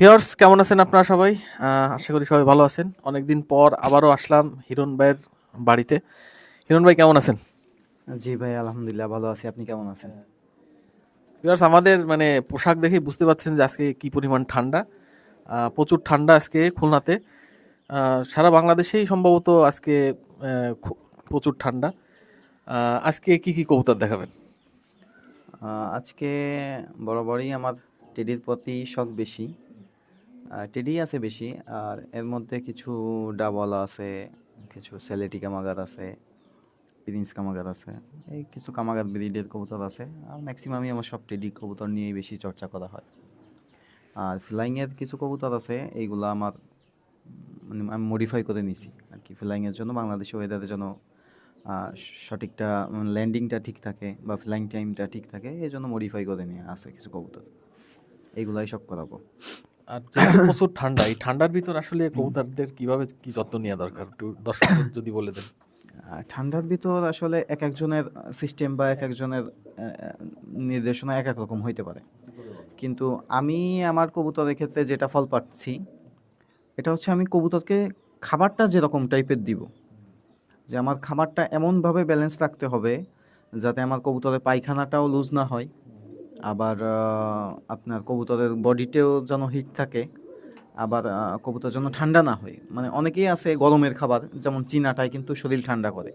Viewers কেমন আছেন আপনারা সবাই? আশা করি সবাই ভালো আছেন। অনেকদিন পর আবারও আসলাম হিরণ ভাইয়ের বাড়িতে। হিরণ ভাই কেমন আছেন? জি ভাই আলহামদুলিল্লাহ ভালো আছি। আপনি কেমন আছেন? ভিউয়ার্স আমাদের মানে পোশাক দেখে বুঝতে পারছেন যে আজকে কি পরিমাণ ঠান্ডা। প্রচুর ঠান্ডা আজকে খুলনাতে। সারা বাংলাদেশেই সম্ভবত আজকে প্রচুর ঠান্ডা। আজকে কি কি কবুতর দেখাবেন? আজকে বরাবরই আমার টেডির প্রতি শখ বেশি। টেডি আছে বেশি, আর এর মধ্যে কিছু ডাবল আছে, কিছু সেলেটি কামাগার আছে প্রিন্স কামাগার আছে, এই কিছু কামাগার ব্রিডের কবুতর আছে, আর ম্যাক্সিমামই আমার সব টেডি কবুতর নিয়েই বেশি চর্চা করা হয়। আর ফ্লাইংয়ের কিছু কবুতর আছে, এইগুলো আমার মানে আমি মডিফাই করে নিছি, আর কি ফ্লাইংয়ের জন্য, বাংলাদেশে ওয়েদারের জন্য সঠিকটা ল্যান্ডিংটা ঠিক থাকে, বা ফ্লাইং টাইমটা ঠিক থাকে, এই জন্য মডিফাই করে নিয়ে আছে কিছু কবুতর। এইগুলাই সব করাবো। আর প্রচুর ঠান্ডা এই ঠান্ডার ভিতর আসলে কবুতরদের কীভাবে কি যত্ন নেওয়া দরকার? একটু দর্শকদের যদি বলে দেন। ঠান্ডার ভিতর আসলে এক একজনের সিস্টেম বা এক একজনের নির্দেশনা এক এক রকম হইতে পারে। কিন্তু আমি আমার কবুতরের ক্ষেত্রে যেটা ফল পাচ্ছি এটা হচ্ছে আমি কবুতরকে খাবারটা যেরকম টাইপের দিব। যে আমার খাবারটা এমনভাবে ব্যালেন্স রাখতে হবে যাতে আমার কবুতরের পায়খানাটাও লুজ না হয়। আবার আপনার কবুতরের বডিতেও যেন হিট থাকে আবার কবুতর যেন ঠান্ডা না হয়। মানে অনেকেই আছে গরমের খাবার যেমন চীনাটাই কিন্তু শরীর ঠান্ডা করে।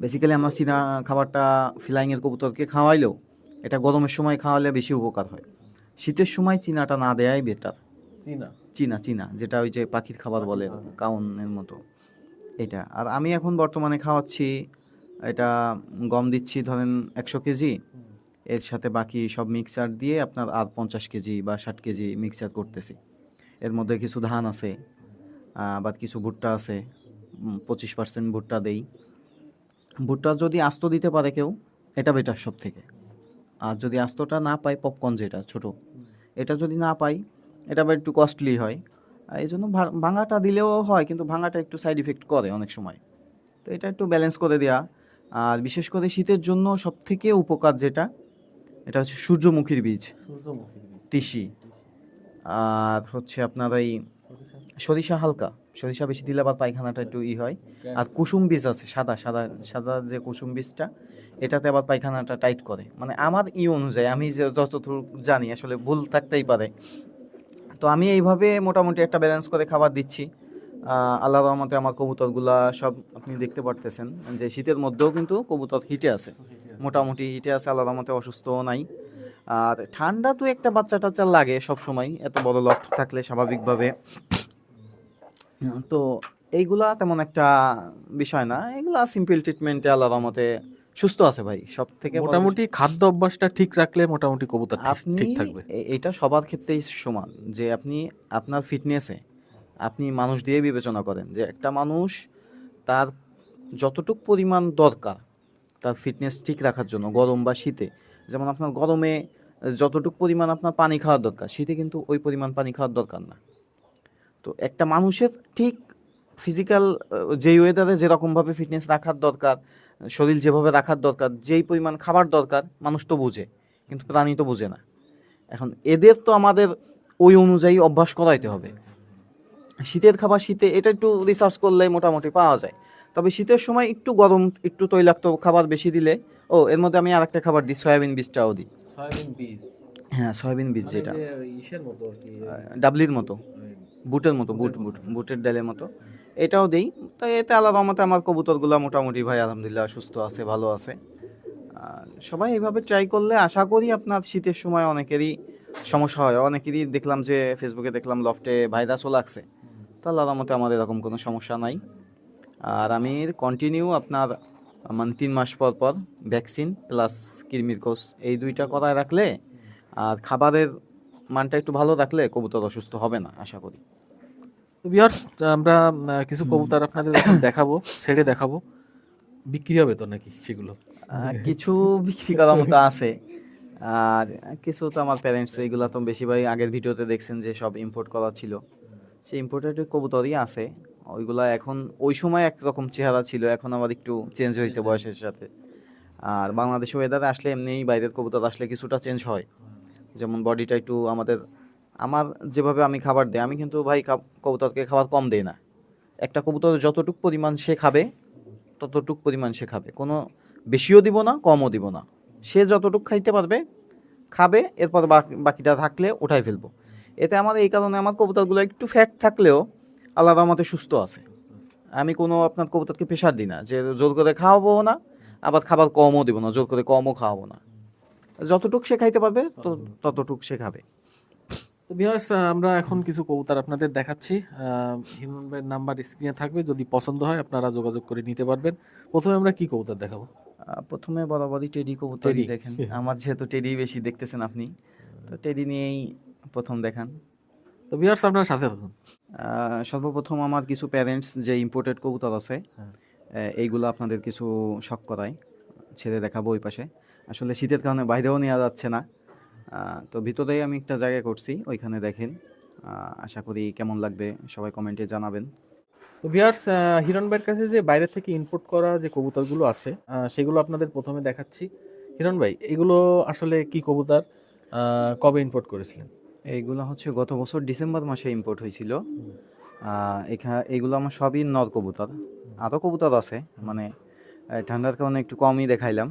বেসিক্যালি আমরা চীনা খাবারটা ফ্লাইংয়ের কবুতরকে খাওয়াইলেও এটা গরমের সময় খাওয়ালে বেশি উপকার হয়। শীতের সময় চীনাটা না দেয়াই বেটার চীনা? চীনা চীনা যেটা ওই যে পাখির খাবার বলে কাউনের মতো। এটা আর আমি এখন বর্তমানে খাওয়াচ্ছি এটা গম দিচ্ছি ধরেন একশো কেজি। এর সাথে বাকি সব মিক্সার দিয়ে আপনার আর পঞ্চাশ কেজি বা ষাট কেজি মিক্সার করতেছি। এর মধ্যে কিছু ধান আছে বা কিছু ভুট্টা আছে পঁচিশ পার্সেন্ট ভুট্টা দেই। ভুট্টা যদি আস্ত দিতে পারে কেউ, এটা বেটার সব থেকে আর যদি আস্তটা না পাই পপকর্ন যেটা, ছোট, এটা যদি না পাই এটা আবার একটু কস্টলি হয়। এই জন্য ভাঙাটা দিলেও হয়, কিন্তু ভাঙাটা একটু সাইড ইফেক্ট করে অনেক সময়। তো এটা একটু ব্যালেন্স করে দেওয়া আর বিশেষ করে শীতের জন্য সব থেকে উপকার যেটা এটা হচ্ছে সূর্যমুখীর বীজ। তিসি। আর হচ্ছে আপনার এই সরিষা হালকা। সরিষা বেশি দিলে আবার পায়খানাটা একটু ই হয়। আর কুসুম বীজ আছে সাদা সাদা সাদা যে কুসুম বীজটা এটাতে আবার পায়খানাটা টাইট করে। মানে আমার ই অনুযায়ী আমি যে যতটুকু জানি আসলে ভুল থাকতেই পারে। তো আমি এইভাবে মোটামুটি একটা ব্যালেন্স করে খাবার দিচ্ছি। আল্লাহ রহমতে আমার কবুতরগুলা সব আপনি দেখতে পারতেছেন। যে শীতের মধ্যেও কিন্তু কবুতর হিটে আছে। মোটামুটি হিটে আছে আল্লাহর রহমতে অসুস্থও নাই। আর ঠান্ডা তো একটা বাচ্চা টাচ্চা লাগে সব সময় এত বড় লফট থাকলে স্বাভাবিকভাবে। তো এইগুলা তেমন একটা বিষয় না এগুলা সিম্পল ট্রিটমেন্টে আল্লাহর রহমতে সুস্থ আছে ভাই সব থেকে মোটামুটি খাদ্য অভ্যাসটা ঠিক রাখলে মোটামুটি কবুতর ঠিক থাকবে। এটা সবার ক্ষেত্রেই সমান যে আপনি আপনার ফিটনেসে আপনি মানুষ দিয়ে বিবেচনা করেন যে একটা মানুষ তার যতটুক পরিমাণ দরকার তার ফিটনেস ঠিক রাখার জন্য, গরম বা শীতে। যেমন আপনার গরমে যতটুকু পরিমাণ আপনার পানি খাওয়ার দরকার, শীতে কিন্তু ওই পরিমাণ পানি খাওয়ার দরকার না। তো একটা মানুষের ঠিক ফিজিক্যাল যেই ওয়েদারে যেরকমভাবে ফিটনেস রাখার দরকার, শরীর যেভাবে রাখার দরকার, যেই পরিমাণ খাবার দরকার, মানুষ তো বোঝে, কিন্তু প্রাণী তো বোঝে না। এখন এদের তো আমাদের ওই অনুযায়ী অভ্যাস করাইতে হবে। শীতের খাবার, শীতে এটা একটু রিসার্চ করলে মোটামুটি পাওয়া যায়। তবে শীতের সময় একটু গরম একটু তৈলাক্ত খাবার বেশি দিলে ও এর মধ্যে আমি আরেকটা খাবার দিই সয়াবিন বীজটাও দিই। সয়াবিন বীজ? হ্যাঁ সয়াবিন বীজ যেটা। আর কি ডাবলির মতো বুটের মতো বুট বুট বুটের ডালের মতো। এটাও দিই। তো এতে আল্লাহ রহমতে আমার কবুতরগুলো মোটামুটি ভাই আলহামদুলিল্লাহ সুস্থ আছে ভালো আছে। সবাই এইভাবে ট্রাই করলে আশা করি আপনার শীতের সময় অনেকেরই সমস্যা হয়। অনেকেরই দেখলাম যে ফেসবুকে দেখলাম লফটে ভাইরাসও লাগছে। তো আল্লাহ রহমতে আমার এরকম কোনো সমস্যা নাই। আর আমি কন্টিনিউ আপনার মানে তিন মাস পর পর ভ্যাকসিন প্লাস কৃমির কোষ এই দুইটা করায় রাখলে আর খাবারের মানটা একটু ভালো রাখলে কবুতর অসুস্থ হবে না আশা করি। তো ভিউয়ার্স আমরা কিছু কবুতর আপনাদের দেখাবো ছেড়ে দেখাবো। বিক্রি হবে তো নাকি সেগুলো? কিছু বিক্রি করার মতো আছে। আর কিছু তো আমার প্যারেন্টস এগুলো তো বেশিরভাগই আগের ভিডিওতে দেখছেন যে সব ইম্পোর্ট করা ছিল। সেই ইম্পোর্টেড কবুতরই আছে। ওইগুলা এখন ওই সময় একরকম চেহারা ছিল এখন আবার একটু চেঞ্জ হয়েছে বয়সের সাথে। আর বাংলাদেশে ওয়েদারে আসলে এমনিই বাইরের কবুতর আসলে কিছুটা চেঞ্জ হয়। যেমন বডিটা একটু আমাদের আমার যেভাবে আমি খাবার দিই আমি কিন্তু ভাই কাব- কবুতরকে খাবার কম দেই না। একটা কবুতর যতটুক পরিমাণ সে খাবে ততটুক পরিমাণ সে খাবে। কোনো বেশিও দিব না কমও দিব না। সে যতটুক খাইতে পারবে খাবে এরপর বাকিটা থাকলে উঠাই ফেলব। এতে আমার এই কারণে আমার কবুতরগুলো একটু ফ্যাট থাকলেও আল্লাহ রহমতে সুস্থ আছে। আমি কোনো আপনার কবুতরকে প্রেশার দিই না যে জোর করে খাওয়াবো না আবার খাবার কমও দেবো না জোর করে কমও খাওয়াবো না। যতটুক সে খাইতে পারবে তো- ততটুক সে খাবে। ভিউয়ার্স আমরা এখন কিছু কবুতর আপনাদের দেখাচ্ছি। হিরণ ভাইয়ের নাম্বার স্ক্রিনে থাকবে যদি পছন্দ হয় আপনারা যোগাযোগ করে নিতে পারবেন। প্রথমে আমরা কি কবুতর দেখাবো? প্রথমে বরাবরই টেডি কবুতরই। দেখেন। আমার যেহেতু টেডি বেশি দেখতেছেন আপনি তো টেডি নিয়েই প্রথম দেখান। তো ভিউয়ার্স আপনার সাথে থাকুন। সর্বপ্রথম আমার কিছু প্যারেন্টস যে ইম্পোর্টেড কবুতর আছে। এইগুলো আপনাদের কিছু শখ করায় ছেড়ে দেখাবো ওই পাশে। আসলে শীতের কারণে বাইরেও নেওয়া যাচ্ছে না। তো ভিতরেই আমি একটা জায়গায় করছি, ওইখানে দেখেন। আশা করি কেমন লাগবে, সবাই কমেন্টে জানাবেন। তো ভিউয়ার্স হিরণ ভাইয়ের কাছে যে বাইরে থেকে ইনপুট করা যে কবুতরগুলো আছে সেগুলো আপনাদের প্রথমে দেখাচ্ছি। হিরণ ভাই, এগুলো আসলে কি কবুতর কবে ইনপুট করেছিলেন? এইগুলো হচ্ছে গত বছর ডিসেম্বর মাসে ইম্পোর্ট হয়েছিল। এখানে এইগুলো আমার সবই নর কবুতর। আরও কবুতর আছে মানে ঠান্ডার কারণে একটু কমই দেখাইলাম।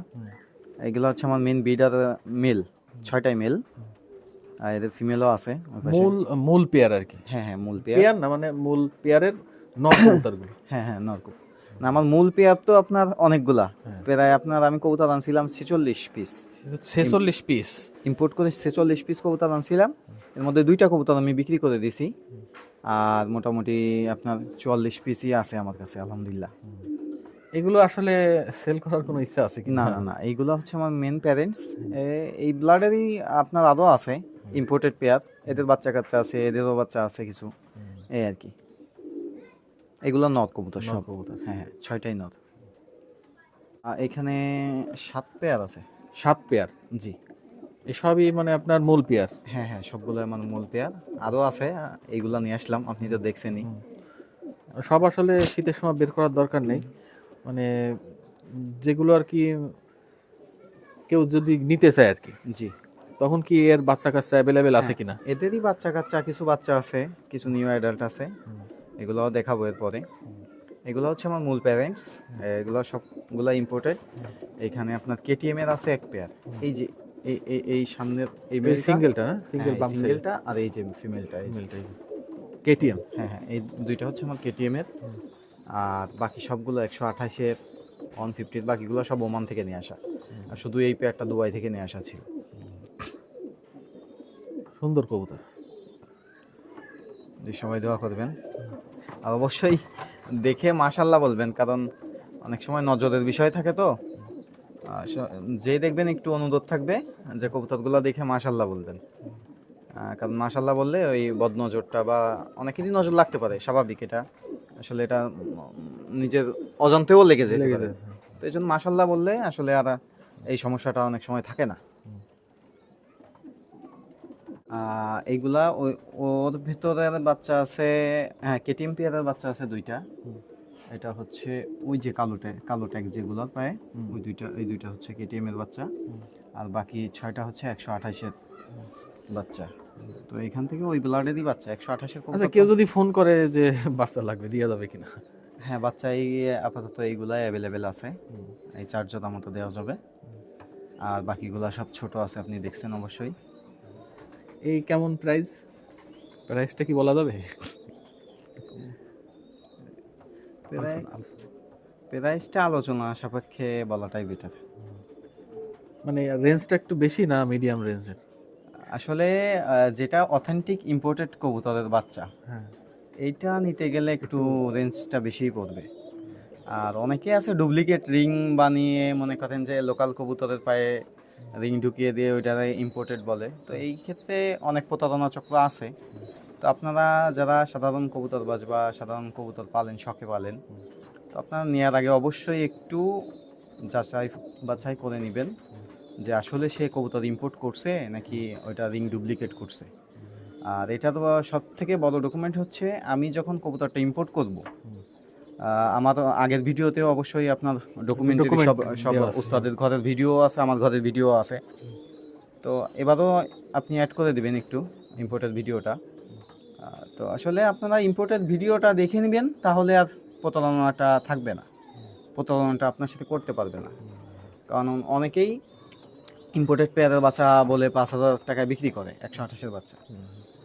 এগুলো হচ্ছে আমার মেন বিডার মেল ছয়টাই মেল আর এদের ফিমেলও আছে। মূল মূল পেয়ার আর কি? হ্যাঁ হ্যাঁ মূল পেয়ার না মানে মূল পেয়ারের নর কবুতরগুলো? হ্যাঁ হ্যাঁ নরকুপ না আমার মূল পেয়ার তো আপনার অনেকগুলা। হ্যাঁ। প্রায় আপনার আমি কবুতর আনছিলাম ছেচল্লিশ পিস ছেচল্লিশ পিস ইম্পোর্ট করে ছেচল্লিশ পিস কবুতর আনছিলাম। এর মধ্যে দুইটা কবুতর আমি বিক্রি করে দিছি। আর মোটামুটি আপনার চুয়াল্লিশ পিসই আছে আমার কাছে আলহামদুলিল্লাহ। এগুলো আসলে সেল করার কোনো ইচ্ছা আছে কি না না না এইগুলো হচ্ছে আমার মেন প্যারেন্টস এই ব্লাডেরই আপনার আরও আছে ইম্পোর্টেড পেয়ার। এদের বাচ্চা কাচ্চা আছে এদেরও বাচ্চা আছে কিছু। এই আর কি। এগুলো নদ কবুতর সব। কবুতর হ্যাঁ হ্যাঁ। ছয়টাই নদ আর এখানে সাত পেয়ার আছে। সাত পেয়ার? জি। এসবই মানে আপনার মূল পেয়ার? হ্যাঁ হ্যাঁ সবগুলো আমার মূল পেয়ার। আরও আছে এইগুলো নিয়ে আসলাম আপনি তো দেখছেনই। সব আসলে শীতের সময় বের করার দরকার নেই। মানে যেগুলো আর কি কেউ যদি নিতে চায় আর কি জি। তখন কি এর বাচ্চা কাচ্চা অ্যাভেলেবেল আছে কিনা? এদেরই বাচ্চা কাচ্চা কিছু বাচ্চা আছে কিছু নিউ অ্যাডাল্ট আছে। এগুলোও দেখাবো এরপরে। এগুলো হচ্ছে আমার মূল প্যারেন্টস এগুলো সবগুলো ইম্পোর্টেড এখানে আপনার কেটিএম এর আছে এক পেয়ার এই যে এই এই- এই সামনের এই সিঙ্গেলটা না? সিঙ্গেল বাম সিঙ্গেলটা আর এই যে ফিমেলটা এই কেটিএম হ্যাঁ হ্যাঁ এই দুইটা হচ্ছে আমার কেটিএম এর। আর বাকি সবগুলো একশো আঠাশের ওয়ান ফিফটির বাকিগুলো সব ওমান থেকে নিয়ে আসা। আর শুধু এই পেয়ারটা দুবাই থেকে নিয়ে আসা ছিল। সুন্দর কবুতর। যে সবাই দোয়া করবেন। আর অবশ্যই দেখে মাশাল্লাহ বলবেন কারণ অনেক সময় নজরের বিষয় থাকে তো। যে দেখবেন একটু অনুরোধ থাকবে যে কবুতরগুলো দেখে মাশাল্লাহ বলবেন। কারণ মাশাল্লাহ বললে ওই বদনজরটা বা অনেকেরই নজর লাগতে পারে স্বাভাবিক এটা। আসলে এটা নিজের অজান্তেও লেগে যেতে পারে। যায়, তো এই জন্য মাশাল্লাহ বললে আসলে আর এই সমস্যাটা অনেক সময় থাকে না। এইগুলা ওর ভিতরের বাচ্চা আছে হ্যাঁ কেটিএম পেয়ারের বাচ্চা আছে দুইটা। এটা হচ্ছে ওই যে কালো ট্যাগ কালো ট্যাগ যেগুলো পায় ওই দুইটা ওই দুইটা হচ্ছে কেটিএম এর বাচ্চা। আর বাকি ছয়টা হচ্ছে একশো আঠাশের বাচ্চা। তো এখান থেকে ওই ব্লাডেরই বাচ্চা একশো আঠাশের আচ্ছা কেউ যদি ফোন করে যে বাচ্চা লাগবে দিয়ে যাবে কিনা? হ্যাঁ বাচ্চা এই আপাতত এইগুলাই অ্যাভেলেবেল আছে। এই চার জোড়া মতো দেওয়া যাবে। আর বাকিগুলা সব ছোট আছে আপনি দেখছেন অবশ্যই। এই কেমন প্রাইস প্রাইসটা কি বলা যাবে। প্রাইসটা আলোচনা সাপেক্ষে বলাটাই বেটার মানে রেঞ্জটা একটু বেশি না মিডিয়াম রেঞ্জের আসলে যেটা অথেন্টিক ইম্পোর্টেড কবুতরের বাচ্চা হ্যাঁ। এইটা নিতে গেলে একটু রেঞ্জটা বেশিই পড়বে। আর অনেকে আছে ডুপ্লিকেট রিং বানিয়ে মনে করেন যে লোকাল কবুতরের পায়ে রিং ঢুকিয়ে দিয়ে ওইটারে ইম্পোর্টেড বলে। তো এই ক্ষেত্রে অনেক প্রতারণা চক্র আছে। তো আপনারা যারা সাধারণ কবুতরবাজ বা সাধারণ কবুতর পালেন, শখে পালেন, তো আপনারা নেওয়ার আগে অবশ্যই একটু যাচাই বাছাই করে নেবেন যে আসলে সে কবুতর ইম্পোর্ট করছে নাকি ওইটা রিং ডুপ্লিকেট করছে। আর এটা তো সব থেকে বড় ডকুমেন্ট হচ্ছে, আমি যখন কবুতরটা ইম্পোর্ট করব আমার আগের ভিডিওতেও অবশ্যই আপনার ডকুমেন্ট সব সব উস্তাদের ঘরের ভিডিও আছে আমার ঘরের ভিডিও আছে। তো এবারও আপনি অ্যাড করে দেবেন একটু ইম্পোর্টেড ভিডিওটা তো আসলে আপনারা ইম্পোর্টেড ভিডিওটা দেখে নেবেন তাহলে আর প্রতারণাটা থাকবে না। প্রতারণাটা আপনার সাথে করতে পারবে না। কারণ অনেকেই ইম্পোর্টেড পেয়ারের বাচ্চা বলে পাঁচ হাজার টাকায় বিক্রি করে একশো আঠাশের বাচ্চা।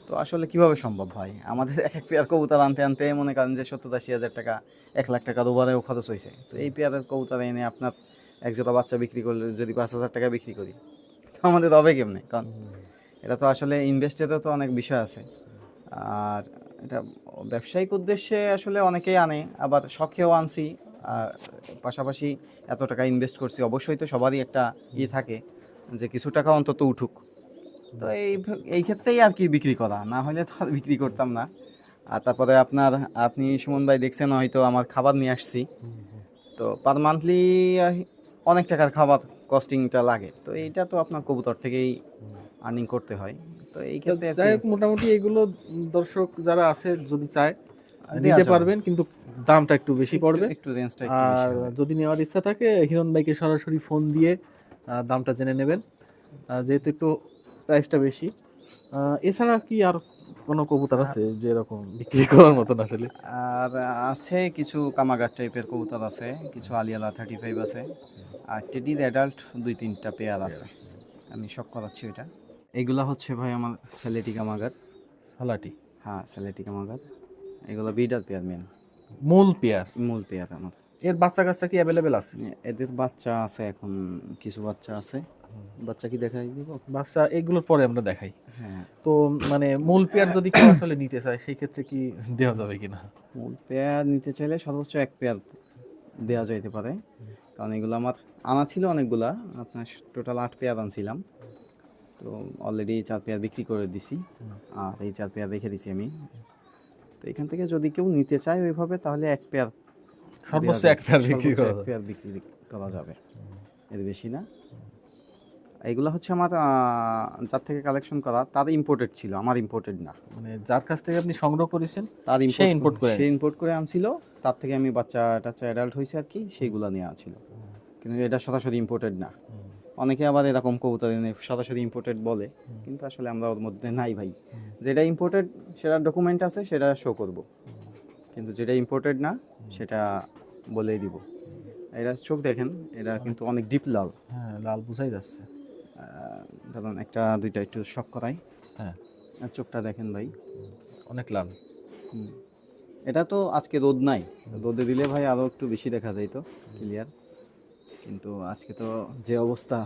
তো আসলে কীভাবে সম্ভব ভাই? আমাদের এক এক পেয়ার কবুতর আনতে আনতে মনে করেন যে সত্তর আশি হাজার টাকা এক লাখ টাকা ওভারেও খরচ হয়েছে তো এই পেয়ারের কবুতর এনে আপনার এক জোড়া বাচ্চা বিক্রি করলে যদি পাঁচ হাজার টাকা বিক্রি করি তো আমাদের হবে কেমনে? কারণ এটা তো আসলে ইনভেস্টেরও তো অনেক বিষয় আছে। আর এটা ব্যবসায়িক উদ্দেশ্যে আসলে অনেকেই আনে আবার শখেও আনছি। আর পাশাপাশি এত টাকা ইনভেস্ট করছি অবশ্যই তো সবারই একটা ই থাকে যে কিছু টাকা অন্তত উঠুক। তো এই এই ক্ষেত্রেই আর কি বিক্রি করা না হলে তো আর বিক্রি করতাম না। আর তারপরে আপনার আপনি সুমন ভাই দেখছেন হয়তো আমার খাবার নিয়ে আসছি। তো পার মান্থলি অনেক টাকার খাবার কস্টিংটা লাগে। তো এইটা তো আপনার কবুতর থেকেই আর্নিং করতে হয়। তো এই ক্ষেত্রে যাই হোক মোটামুটি এগুলো দর্শক যারা আছে যদি চায় দেয়া নিতে পারবেন কিন্তু দামটা একটু বেশি পড়বে। একটু রেঞ্জটা আর যদি নেওয়ার ইচ্ছা থাকে হিরণ ভাইকে সরাসরি ফোন দিয়ে দামটা জেনে নেবেন। যেহেতু একটু প্রাইসটা বেশি। এছাড়া কি আর কোনো কবুতর আছে যে এরকম বিক্রি করার মতন আসলে? আর আছে কিছু কামাগার টাইপের কবুতর আছে কিছু আলিয়ালা থার্টি ফাইভ আছে আর টেডির অ্যাডাল্ট দুই তিনটা পেয়ার আছে। আমি সব করাচ্ছি ওইটা। এগুলা হচ্ছে ভাই আমার সেলেটি কামাগার। সালাটি হ্যাঁ সেলেটি কামাগার। এগুলো বিডার পেয়ার মেন মূল পেয়ার মূল পেয়ার আমার। এর বাচ্চা কাচ্চা কি অ্যাভেলেবেল আছে? এদের বাচ্চা আছে এখন কিছু বাচ্চা আছে। বাচ্চা কি দেখাই দিব? বাচ্চা এগুলোর পরে আমরা দেখাই। হ্যাঁ। তো মানে মূল পেয়ার যদি কেউ আসলে নিতে চায় সেই ক্ষেত্রে কি দেওয়া যাবে কিনা? মূল পেয়ার নিতে চাইলে সর্বোচ্চ এক পেয়ার দেওয়া যাইতে পারে। কারণ এগুলো আমার আনা ছিল অনেকগুলা আপনার টোটাল আট পেয়ার আনছিলাম। তো অলরেডি চার পেয়ার বিক্রি করে দিছি। আর এই চার পেয়ার রেখে দিছি আমি। তো এখান থেকে যদি কেউ নিতে চায় ওইভাবে তাহলে এক পেয়ার সর্বোচ্চ এক পেয়ার বিক্রি করা যাবে। এর বেশি না। এগুলো হচ্ছে আমার যার থেকে কালেকশন করা তার ইম্পোর্টেড ছিল আমার ইম্পোর্টেড না। মানে যার কাছ থেকে আপনি সংগ্রহ করেছেন তার ইম্পোর্ট করে সে ইম্পোর্ট করে আনছিল তার থেকে আমি বাচ্চা টাচ্চা অ্যাডাল্ট হয়েছে আর কি সেইগুলো নিয়ে আনছিল কিন্তু এটা সরাসরি ইম্পোর্টেড না। অনেকে আবার এরকম কবুতর এনে সরাসরি ইম্পোর্টেড বলে কিন্তু আসলে আমরা ওর মধ্যে নাই ভাই। যেটা ইম্পোর্টেড সেটা ডকুমেন্ট আছে সেটা শো করব। কিন্তু যেটা ইম্পোর্টেড না সেটা বলেই দিব। এরা চোখ দেখেন এটা কিন্তু অনেক ডিপ লাল। হ্যাঁ লাল বুঝাই যাচ্ছে। ধরুন একটা দুইটা একটু শখ করাই। হ্যাঁ। চোখটা দেখেন ভাই। অনেক লাল হুম। এটা তো আজকে রোদ নাই। রোদে দিলে ভাই আরও একটু বেশি দেখা যায় তো ক্লিয়ার কিন্তু আজকে তো যে অবস্থা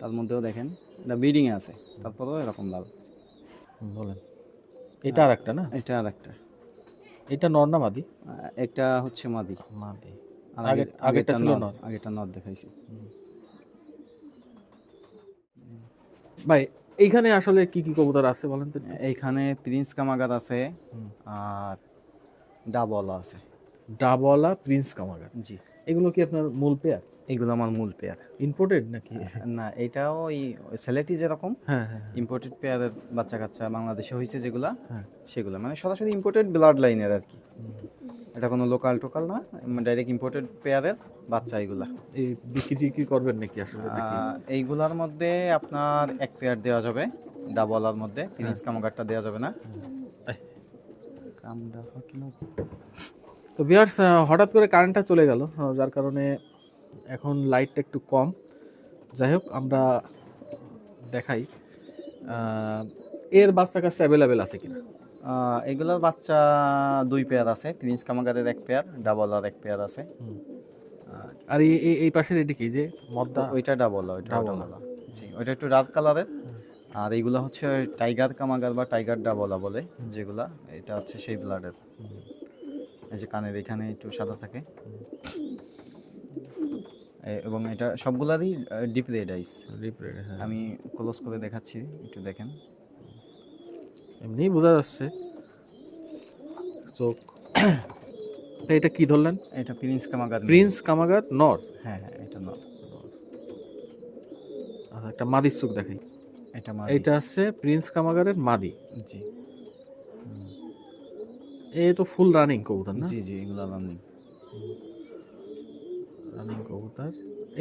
তার মধ্যেও দেখেন এটা বিডিংয়ে আছে। তারপরেও এরকম লাল বলেন। এটা আর একটা না? এটা আর একটা এটা নর না মাদি? একটা হচ্ছে মাদি। মাদি। আর আগে- আগে- আগেরটা ছিল নর। নর। নর দেখাইছি। ভাই এইখানে আসলে কি কি কবুতর আছে বলেন তো এইখানে প্রিন্স কামাগার আছে আর ডাবলা আছে। ডাবওয়ালা প্রিন্স কামাগার জি। এগুলো কি আপনার মূল পেয়ার এগুলো আমার মূল পেয়ার ইম্পোর্টেড নাকি? না এটাও ওই সেলেটি যেরকম হ্যাঁ হ্যাঁ ইম্পোর্টেড পেয়ারের বাচ্চা কাচ্চা বাংলাদেশে হয়েছে যেগুলা হ্যাঁ। সেগুলো। মানে সরাসরি ইম্পোর্টেড ব্লাড লাইনের আর কি। এটা কোনো লোকাল টোকাল না ডাইরেক্ট ইম্পোর্টেড পেয়ারের বাচ্চা এগুলা। এই বিক্রি টিক্রি করবেন নাকি আসলে এইগুলার মধ্যে আপনার এক পেয়ার দেওয়া যাবে ডাবলার মধ্যে প্রিন্স কামাগারটা দেওয়া যাবে না। তো বিয়ার্স হঠাৎ করে কারেন্টটা চলে গেল যার কারণে এখন লাইটটা একটু কম। যাই হোক আমরা দেখাই এর বাচ্চা কাছে অ্যাভেলেবেল আছে কিনা। এগুলার বাচ্চা দুই পেয়ার আছে প্রিন্স কামাগারের এক পেয়ার ডাবল আর এক পেয়ার আছে। আর এই এই- পাশের এটি কি? যে মদ্দা? ওইটা ডাবল ওইটা ডাবলা। জি ওইটা একটু ডার্ক কালারের আর এইগুলা হচ্ছে টাইগার কামাগার বা টাইগার ডাবলা বলে যেগুলা এটা হচ্ছে সেই ব্লাডের এই যে কানের এখানে একটু সাদা থাকে। এবং এটা সবগুলারই deep red eyes deep red আমি ক্লোজ করে দেখাচ্ছি একটু দেখেন। এমনি বোঝা যাচ্ছে। চোখ এটা কি ধরলেন? এটা প্রিন্স কামাগার প্রিন্স কামাগার নর। হ্যাঁ হ্যাঁ এটা নয় আচ্ছা, একটা মাদির চোখ দেখাই। এটা মাদি। এটা আছে প্রিন্স কামাগারের মাদি। জি। এ তো ফুল রানিং কবুতর না? জি জি এগুলা রানিং। রানিং কবুতর।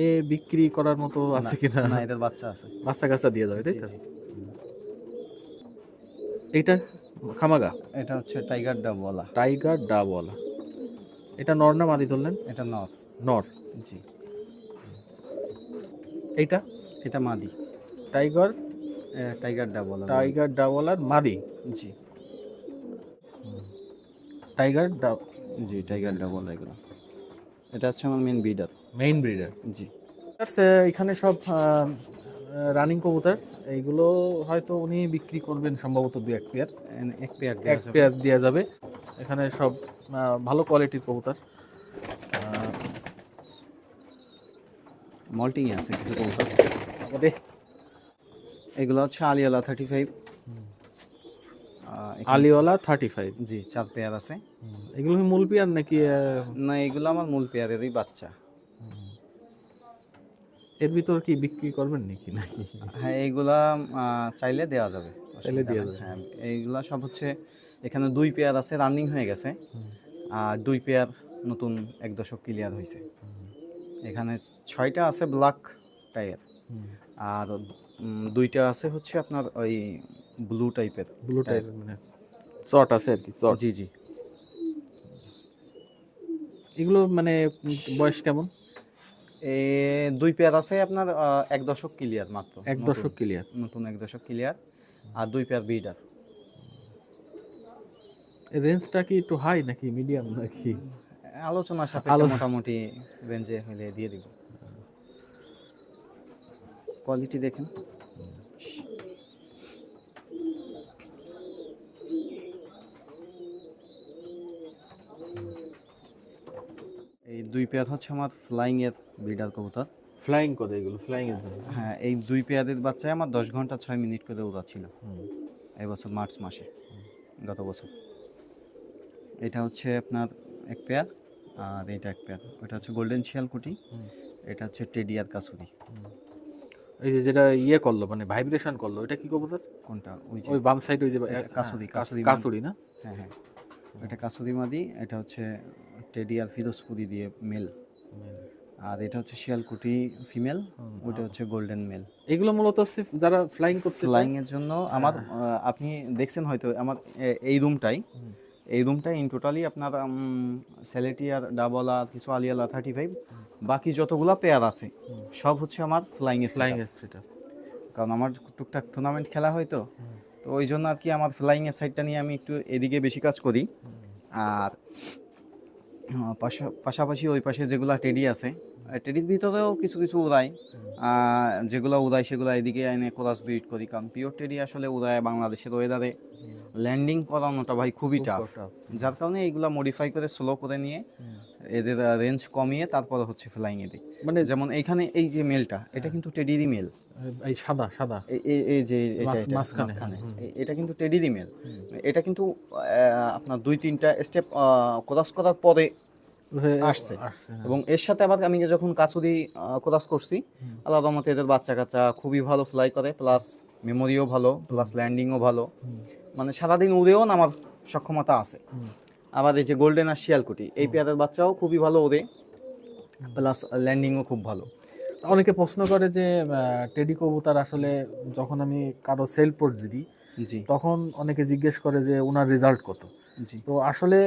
এ বিক্রি করার মতো আছে কিনা? না এটার বাচ্চা আছে। বাচ্চা কাচ্চা দিয়ে যাবে তাই তো। এইটা খামাগা? এটা হচ্ছে টাইগার ডাবওয়ালা টাইগার ডাবওয়ালা এটা নর না মাদি ধরলেন? এটা নর। নর? জি। এইটা? এটা মাদি। টাইগার? টাইগার ডাবওয়ালা টাইগার ডাবওয়ালার মাদি? জি। টাইগার ডাব জি টাইগার ডাবওয়ালা এগুলো। এটা হচ্ছে আমার মেন ব্রিডার মেইন ব্রিডার জি। এখানে সব রানিং কবুতর। এইগুলো হয়তো উনি বিক্রি করবেন সম্ভবত দু এক পেয়ার। এক পেয়ার এক পেয়ার দেওয়া যাবে। এখানে সব ভালো কোয়ালিটির কবুতর। মল্টিং আছে কিছু কবুতর। এগুলো হচ্ছে আলিওয়ালা থার্টি ফাইভ আলিওয়ালা থার্টি ফাইভ জি চার পেয়ার আছে। এগুলো মূল পেয়ার নাকি না এগুলো আমার মূল পেয়ারেরই বাচ্চা। এর ভিতর কি বিক্রি করবেন নাকি? নাকি? হ্যাঁ এইগুলা চাইলে দেওয়া যাবে। চাইলে অসুবিধা নেই। হ্যাঁ এইগুলা সব হচ্ছে এখানে দুই পেয়ার আছে রানিং হয়ে গেছে। আর দুই পেয়ার নতুন এক দশক ক্লিয়ার হয়েছে এখানে ছয়টা আছে ব্ল্যাক টায়ার আর দুইটা আছে হচ্ছে আপনার ওই ব্লু টাইপের ব্লু টাইপ মানে চট আছে আর কি চট জি জি। এগুলো মানে বয়স কেমন? দুই পেয়ার আছে আপনার এক দশক ক্লিয়ার মাত্র এক দশক ক্লিয়ার। নতুন এক দশক ক্লিয়ার আর দুই পেয়ার বিডার রেঞ্জটা কি একটু হাই নাকি মিডিয়াম নাকি? আলোচনার সাপেক্ষে মোটামুটি রেঞ্জে মিলে দিয়ে দিব। কোয়ালিটি দেখেন। এই দুই পেয়ার হচ্ছে আমার ফ্লাইং এর ব্রিডার কবুতর। ফ্লাইং করে এগুলো? ফ্লাইং এর হ্যাঁ এই দুই পেয়ারের বাচ্চায় আমার দশ ঘণ্টা ছয় মিনিট করে উড়াচ্ছিল এই বছর মার্চ মাসে গত বছর। এটা হচ্ছে আপনার এক পেয়ার আর এটা এক পেয়ার। ওটা হচ্ছে গোল্ডেন শিয়ালকুটি এটা হচ্ছে টেডি আর কাসুরি এই যে যেটা ইয়ে করল মানে ভাইব্রেশন করল এটা কি কবুতর? কোনটা? ওই যে ওই বাম সাইড ওই যে কাসুরি, কাসুরি কাসুরি না? হ্যাঁ হ্যাঁ। এটা কাসুরি মাদি এটা হচ্ছে টেডি আর ফিরোজপুরি দিয়ে মেল। আর এটা হচ্ছে শিয়ালকুটি ফিমেল ওটা হচ্ছে গোল্ডেন মেল। এগুলো মূলত হচ্ছে যারা ফ্লাইং করতে ফ্লাইং এর জন্য আমার আপনি দেখছেন হয়তো আমার এই রুমটাই এই রুমটাই ইন টোটালি আপনার সেলেটিয়ার আর কিছু আলিয়ালা থার্টি ফাইভ বাকি যতগুলা পেয়ার আছে সব হচ্ছে আমার ফ্লাইং এর ফ্লাইং এর সেটা কারণ আমার টুকটাক টুর্নামেন্ট খেলা হয় তো। তো ওই জন্য আর কি আমার ফ্লাইং এর সাইডটা নিয়ে আমি একটু এদিকে বেশি কাজ করি। আর পাশাপাশি ওই পাশে যেগুলো টেডি আছে টেডির ভিতরেও কিছু কিছু উড়াই যেগুলো উড়াই সেগুলো এদিকে এনে কোরাস বিট করি কারণ পিওর টেডি আসলে উড়ায় বাংলাদেশের ওয়েদারে ল্যান্ডিং করানোটা ভাই খুবই টাফ যার কারণে এইগুলো মডিফাই করে স্লো করে নিয়ে এদের রেঞ্জ কমিয়ে তারপরে হচ্ছে ফ্লাইং এ দিই। মানে যেমন এইখানে এই যে মেলটা এটা কিন্তু টেডিরই মেল এই সাদা সাদা। এই- যে এটা মাঝখানে, কিন্তু টেডিরই মেল এটা কিন্তু আপনার দুই তিনটা স্টেপ ক্রস করার পরে আসছে। আসছে হ্যাঁ। এবং এর সাথে আবার আমি যখন কাসুরি ক্রস করছি আল্লাহ রহমতে এদের বাচ্চা কাচ্চা খুবই ভালো ফ্লাই করে প্লাস মেমোরিও ভালো প্লাস ল্যান্ডিংও ভালো। মানে সারাদিন উড়েও না আমার সক্ষমতা আছে। এই যে গোল্ডেন আর শিয়ালকুটি এই পেয়ারের বাচ্চাও খুবই ভালো ওড়ে প্লাস ল্যান্ডিংও খুব ভালো। অনেকে প্রশ্ন করে যে টেডি কবুতর আসলে যখন আমি কারও সেল পোর্ট দিই জি। তখন অনেকে জিজ্ঞেস করে যে ওনার রেজাল্ট কত? জি। তো আসলে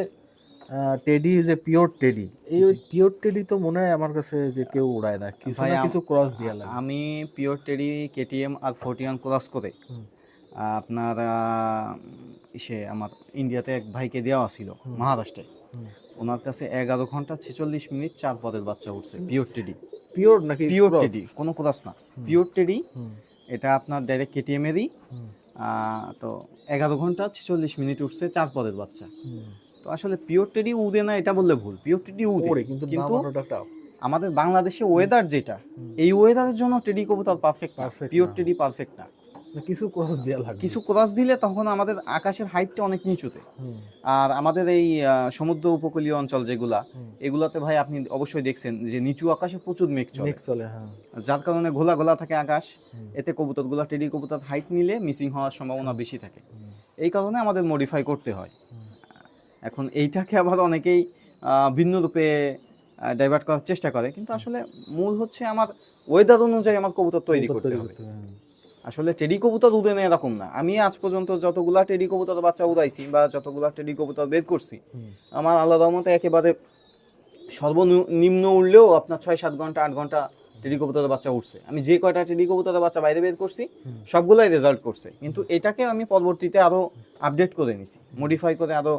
টেডি যে পিওর টেডি এই পিওর টেডি তো মনে হয় আমার কাছে যে কেউ উড়ায় না। কিছু কিছু ক্রস দিয়া লাগে। আমি পিওর টেডি কেটিএম আর ফোর্টিয়ান ক্রস করে। আপনার ইসে আমার ইন্ডিয়াতে এক ভাইকে দেওয়া ছিল মহারাষ্ট্রে। ওনার কাছে এগারো ঘণ্টা ছেচল্লিশ মিনিট চার পদের বাচ্চা উঠছে পিওর টেডি পিওর নাকি পিওর টেডি কোনো ক্রস না। পিওর টেডি এটা আপনার ডাইরেক্ট কেটিএম এরই। আহ, তো এগারো ঘণ্টা ছেচল্লিশ মিনিট উঠছে চার পদের বাচ্চা। তো আসলে পিওর টেডি উদে না এটা বললে ভুল। পিওর টেডি উদে কিন্তু আমাদের বাংলাদেশে ওয়েদার যেটা এই ওয়েদারের জন্য টেডি কবুতর পারফেক্ট Perfect পিওর না। টেডি পারফেক্ট না না, কিছু ক্রস দেওয়া লাগে কিছু ক্রস দিলে তখন আমাদের আকাশের হাইটটা অনেক নিচুতে। আর আমাদের এই সমুদ্র উপকূলীয় অঞ্চল যেগুলা এগুলাতে ভাই আপনি অবশ্যই দেখছেন যে নিচু আকাশে প্রচুর মেঘ চলে। মেঘ চলে হ্যাঁ। যার কারণে ঘোলা ঘোলা থাকে আকাশ। এতে কবুতরগুলা টেডি কবুতর হাইট নিলে মিসিং হওয়ার সম্ভাবনা বেশি থাকে। এই কারণে আমাদের মডিফাই করতে হয়। এখন এইটাকে আবার অনেকেই ভিন্ন রূপে ডাইভার্ট করার চেষ্টা করে। কিন্তু আসলে মূল হচ্ছে আমার ওয়েদার অনুযায়ী আমার কবুতর তৈরি করতে তৈরি হবে। করতে হবে, হ্যাঁ। আসলে টেডি কবুতর উড়ে না এরকম না। আমি আজ পর্যন্ত যতগুলা টেডি কবুতর বাচ্চা উড়াইছি বা যতগুলা টেডি কবুতর বের করছি আমার আলাদা মতে একেবারে সর্বনিম্ন উঠলেও আপনার ছয় সাত ঘণ্টা আট ঘণ্টা টেডি কবুতরের বাচ্চা উঠছে। আমি যে কয়টা টেডি কবুতরের বাচ্চা বাইরে বের করছি সবগুলাই রেজাল্ট করছে। কিন্তু এটাকে আমি পরবর্তীতে আরও আপডেট করে নিছি মডিফাই করে আরও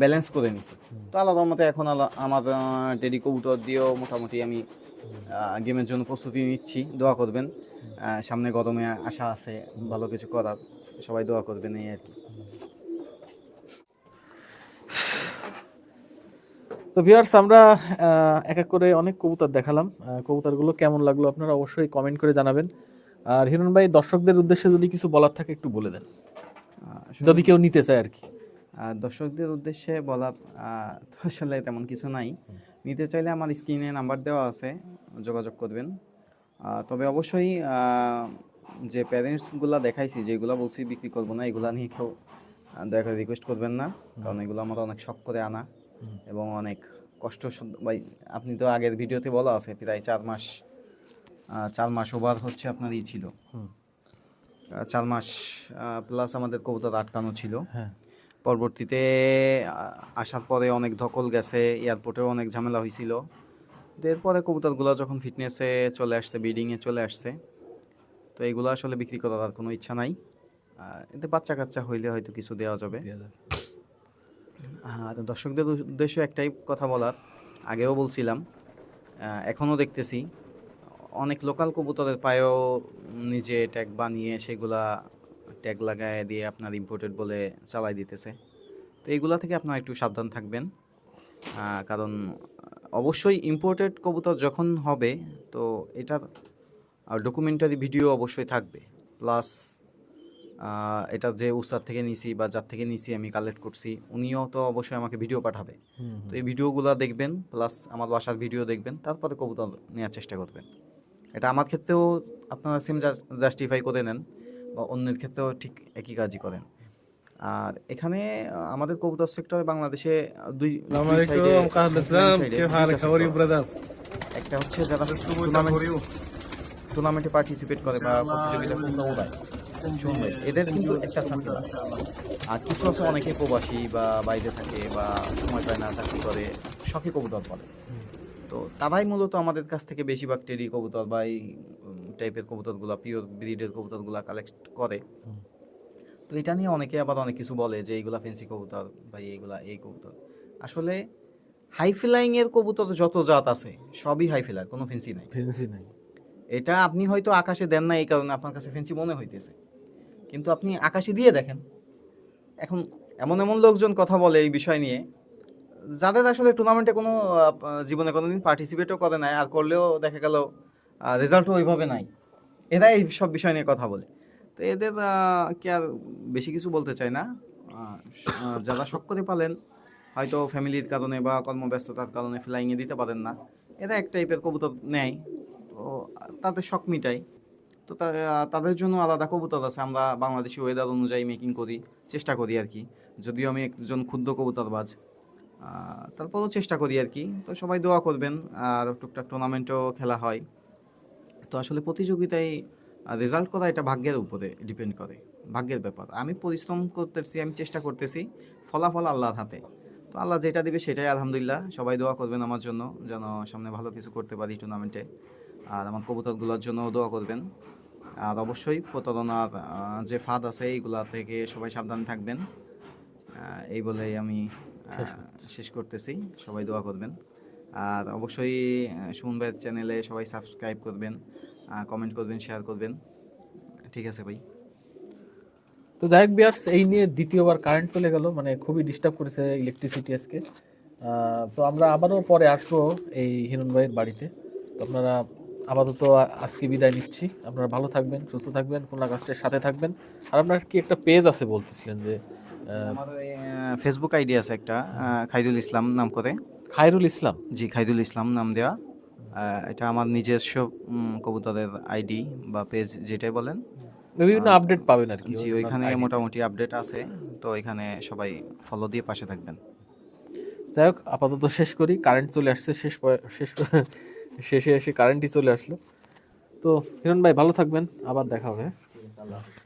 ব্যালেন্স করে নিছি। তো আলাদা মতে এখন আমার টেডি কবুতর দিয়েও মোটামুটি আমি গেমের জন্য প্রস্তুতি নিচ্ছি। দোয়া করবেন। সামনে গরমে আশা আছে ভালো কিছু করার। সবাই দোয়া করবেন এই আর কি। তো ভিউয়ার্স আমরা এক এক করে অনেক কবুতর দেখালাম। কবুতরগুলো কেমন লাগল আপনারা অবশ্যই কমেন্ট করে জানাবেন। আর হিরণ ভাই দর্শকদের উদ্দেশ্যে যদি কিছু বলার থাকে একটু বলে দেন। যদি কেউ নিতে চায় আর কি। দর্শকদের উদ্দেশ্যে বলার আসলে তেমন কিছু নাই। নিতে চাইলে আমার স্ক্রিনে নাম্বার দেওয়া আছে যোগাযোগ করবেন। তবে অবশ্যই যে প্যারেন্টসগুলো দেখাইছি যেগুলো বলছি বিক্রি করব না এগুলা নিয়ে কেউ দেখা রিকোয়েস্ট করবেন না। কারণ এগুলো আমার অনেক শখ করে আনা এবং অনেক কষ্ট ভাই আপনি তো আগের ভিডিওতে বলা আছে প্রায় চার মাস চার মাস ওভার হচ্ছে আপনার ই ছিল। চার মাস প্লাস আমাদের কবুতর আটকানো ছিল। হ্যাঁ। পরবর্তীতে আসার পরে অনেক ধকল গেছে এয়ারপোর্টেও অনেক ঝামেলা হয়েছিল এরপরে কবুতরগুলো যখন ফিটনেসে চলে আসছে ব্রিডিংয়ে চলে আসছে তো এগুলো আসলে বিক্রি করার আর কোনো ইচ্ছা নাই। এতে বাচ্চা কাচ্চা হইলে হয়তো কিছু দেওয়া যাবে। আর দর্শকদের উদ্দেশ্য একটাই কথা বলার আগেও বলছিলাম এখনও দেখতেছি অনেক লোকাল কবুতরের পায়েও নিজে ট্যাগ বানিয়ে সেগুলা ট্যাগ লাগায় দিয়ে আপনার ইম্পোর্টেড বলে চালাই দিতেছে। তো এইগুলা থেকে আপনারা একটু সাবধান থাকবেন। কারণ অবশ্যই ইম্পোর্টেড কবুতর যখন হবে তো এটার ডকুমেন্টারি ভিডিও অবশ্যই থাকবে। প্লাস এটা যে উস্তাদ থেকে নিছি বা যার থেকে নিছি আমি কালেক্ট করছি উনিও তো অবশ্যই আমাকে ভিডিও পাঠাবে। তো এই ভিডিওগুলো দেখবেন প্লাস আমার বাসার ভিডিও দেখবেন তারপরে কবুতর নেওয়ার চেষ্টা করবেন। এটা আমার ক্ষেত্রেও আপনারা সেম জাস্টিফাই করে নেন। বা অন্যের ক্ষেত্রেও ঠিক একই কাজই করেন। আর এখানে আমাদের কবুতর সেক্টরে বাংলাদেশে দুই। একটা হচ্ছে যারা টুর্নামেন্টে পার্টিসিপেট করে বা প্রতিযোগিতা এদের কিন্তু একটা সার্কেল আছে। আর কিছু আছে অনেকে প্রবাসী বা বাইরে থাকে বা সময় পায় না চাকরি করে শখে কবুতর বলে। তো তারাই মূলত আমাদের কাছ থেকে বেশিরভাগ টেরি কবুতর বা এই টাইপের কবুতরগুলো পিওর ব্রিডের কবুতরগুলো কালেক্ট করে। তো এটা নিয়ে অনেকে আবার অনেক কিছু বলে যে এইগুলা ফেন্সি কবুতর বা এইগুলা এই কবুতর। আসলে হাই ফ্লাইং এর কবুতর যত জাত আছে সবই হাই ফ্লাইং কোনো ফেন্সি নাই। ফেন্সি নাই। এটা আপনি হয়তো আকাশে দেন না এই কারণে আপনার কাছে ফেন্সি মনে হইতেছে। কিন্তু আপনি আকাশে দিয়ে দেখেন। এখন এমন এমন লোকজন কথা বলে এই বিষয় নিয়ে যাদের আসলে টুর্নামেন্টে কোনো জীবনে কোনোদিন পার্টিসিপেটও করে নাই আর করলেও দেখা গেল রেজাল্টও ওইভাবে নাই। এরা এই সব বিষয় নিয়ে কথা বলে। তো এদের কি আর বেশি কিছু বলতে চাই না। যারা শখ করে পালেন, হয়তো ফ্যামিলির কারণে বা কর্মব্যস্ততার কারণে ফ্লাইংয়ে দিতে পারেন না। এরা এক টাইপের কবুতর নেয়। তো তাদের শখ মিটাই তো তাদের জন্য আলাদা কবুতর আছে। আমরা বাংলাদেশি ওয়েদার অনুযায়ী মেকিং করি, চেষ্টা করি আর কি। যদিও আমি একজন ক্ষুদ্র কবুতরবাজ। তারপরেও চেষ্টা করি আর কি। তো সবাই দোয়া করবেন। আর টুকটাক টুর্নামেন্টও খেলা হয়। তো আসলে প্রতিযোগিতায় রেজাল্ট করা এটা ভাগ্যের উপরে ডিপেন্ড করে ভাগ্যের ব্যাপার। আমি পরিশ্রম করতেছি আমি চেষ্টা করতেছি ফলাফল আল্লাহর হাতে। তো আল্লাহ যেটা দিবে সেটাই আলহামদুলিল্লাহ। সবাই দোয়া করবেন আমার জন্য যেন সামনে ভালো কিছু করতে পারি টুর্নামেন্টে আর আমার কবুতরগুলোর জন্য দোয়া করবেন। আর অবশ্যই প্রতারণার যে ফাঁদ আছে এইগুলা থেকে সবাই সাবধান থাকবেন। এই বলেই আমি শেষ করতেছি। সবাই দোয়া করবেন। আর অবশ্যই সুমন ভাইয়ের চ্যানেলে সবাই সাবস্ক্রাইব করবেন কমেন্ট করবেন শেয়ার করবেন। ঠিক আছে ভাই। তো যাই হোক বিয়ার্স এই নিয়ে দ্বিতীয়বার কারেন্ট চলে গেল মানে খুবই ডিস্টার্ব করেছে ইলেকট্রিসিটি আজকে। তো আমরা আবারও পরে আসব এই হিরণ ভাইয়ের বাড়িতে। তো আপনারা আপাতত আজকে বিদায় নিচ্ছি। আপনারা ভালো থাকবেন সুস্থ থাকবেন খুলনা কাস্টের সাথে থাকবেন। আর আপনার কি একটা পেজ আছে বলতেছিলেন যে আমার ফেসবুক আইডি আছে একটা খাইদুল ইসলাম নাম করে। খায়রুল ইসলাম। জি খাইদুল ইসলাম নাম দেওয়া। এটা আমার নিজস্ব কবুতরের আইডি বা পেজ যেটাই বলেন। বিভিন্ন আপডেট পাবেন আর কি জি ওইখানে মোটামুটি আপডেট আছে। তো এখানে সবাই ফলো দিয়ে পাশে থাকবেন। যাই হোক আপাতত শেষ করি। কারেন্ট চলে আসছে শেষ শেষ শেষে এসে কারেন্টই চলে আসলো। তো হিরণ ভাই ভালো থাকবেন। আবার দেখা হবে? আল্লাহ হাফিজ